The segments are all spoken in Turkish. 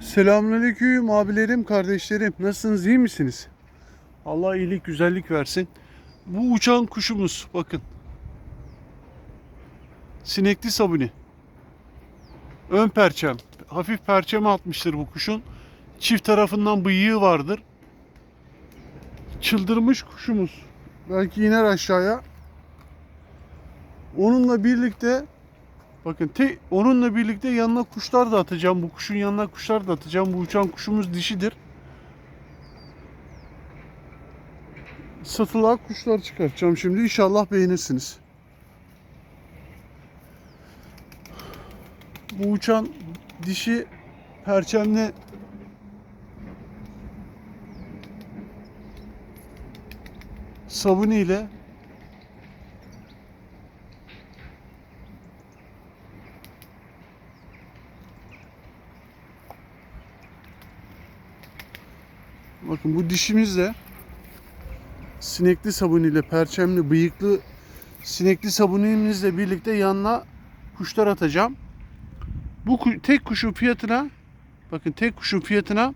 Selamünaleyküm abilerim, kardeşlerim. Nasılsınız, iyi misiniz? Allah iyilik, güzellik versin. Bu uçan kuşumuz bakın. Sinekli sabuni. Ön perçem. Hafif perçeme atmıştır bu kuşun. Çift tarafından bıyığı vardır. Çıldırmış kuşumuz. Belki iner aşağıya. Onunla birlikte Bakın te, onunla birlikte yanına kuşlar da atacağım. Bu kuşun yanına kuşlar da atacağım. Bu uçan kuşumuz dişidir. Satılığa kuşlar çıkartacağım şimdi. İnşallah beğenirsiniz. Bu uçan dişi perçemli sabuni ile Bakın bu dişimizle sinekli sabuniyle perçemli bıyıklı sinekli sabunimizle birlikte yanına kuşlar atacağım. Bu tek kuşun fiyatına bakın tek kuşun fiyatına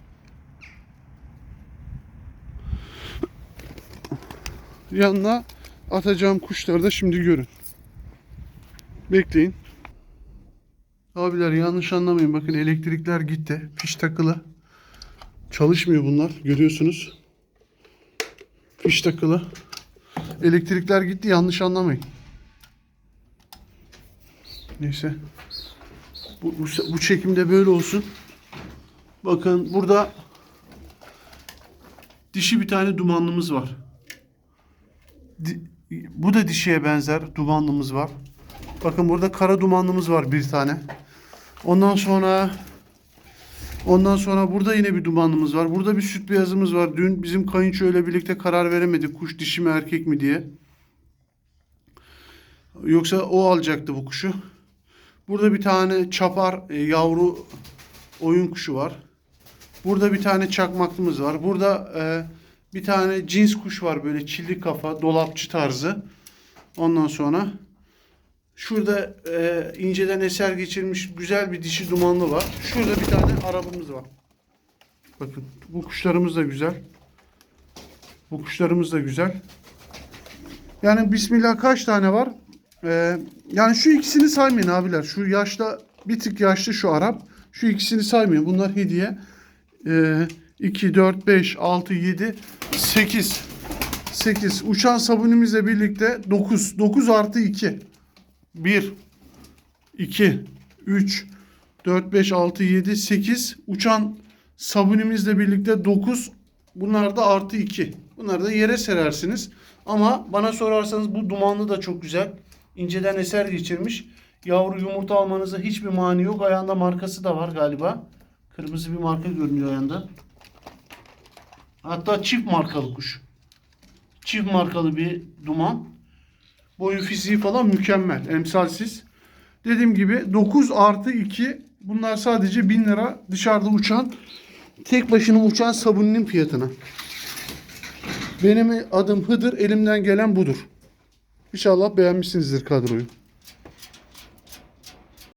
yanına atacağım kuşları da şimdi görün. Bekleyin. Abiler yanlış anlamayın. Bakın elektrikler gitti. Fiş takılı. Çalışmıyor bunlar. Görüyorsunuz. Fiş takılı. Elektrikler gitti. Yanlış anlamayın. Neyse. Bu, bu, bu çekimde böyle olsun. Bakın burada dişi bir tane dumanlımız var. Di- bu da dişiye benzer dumanlımız var. Bakın burada kara dumanlımız var bir tane. Ondan sonra Ondan sonra burada yine bir dumanlımız var. Burada bir süt beyazımız var. Dün bizim kayınço ile birlikte karar veremedik. Kuş dişi mi erkek mi diye. Yoksa o alacaktı bu kuşu. Burada bir tane çapar e, yavru oyun kuşu var. Burada bir tane çakmaklımız var. Burada e, bir tane cins kuş var böyle çilli kafa, dolapçı tarzı. Ondan sonra Şurada e, inceden eser geçirmiş güzel bir dişi dumanlı var. Şurada bir tane arabamız var. Bakın bu kuşlarımız da güzel. Bu kuşlarımız da güzel. Yani Bismillah kaç tane var? E, yani şu ikisini saymayın abiler. Şu yaşta bir tık yaşlı şu Arap. Şu ikisini saymayın. Bunlar hediye. E, 2, 4, 5, 6, 7, 8. 8. Uçan sabunimizle birlikte 9. 9 artı 2. 1, 2, 3, 4, 5, 6, 7, 8 uçan sabunimizle birlikte 9. Bunlar da artı 2. Bunları da yere serersiniz. Ama bana sorarsanız bu dumanlı da çok güzel. İnceden eser geçirmiş. Yavru yumurta almanıza hiçbir mani yok. Ayağında markası da var galiba. Kırmızı bir marka görünüyor ayağında. Hatta çift markalı kuş. Çift markalı bir duman. Boyu fiziği falan mükemmel. Emsalsiz. Dediğim gibi 9 artı 2 bunlar sadece 1000 lira dışarıda uçan tek başına uçan sabunun fiyatına. Benim adım Hıdır. Elimden gelen budur. İnşallah beğenmişsinizdir kadroyu.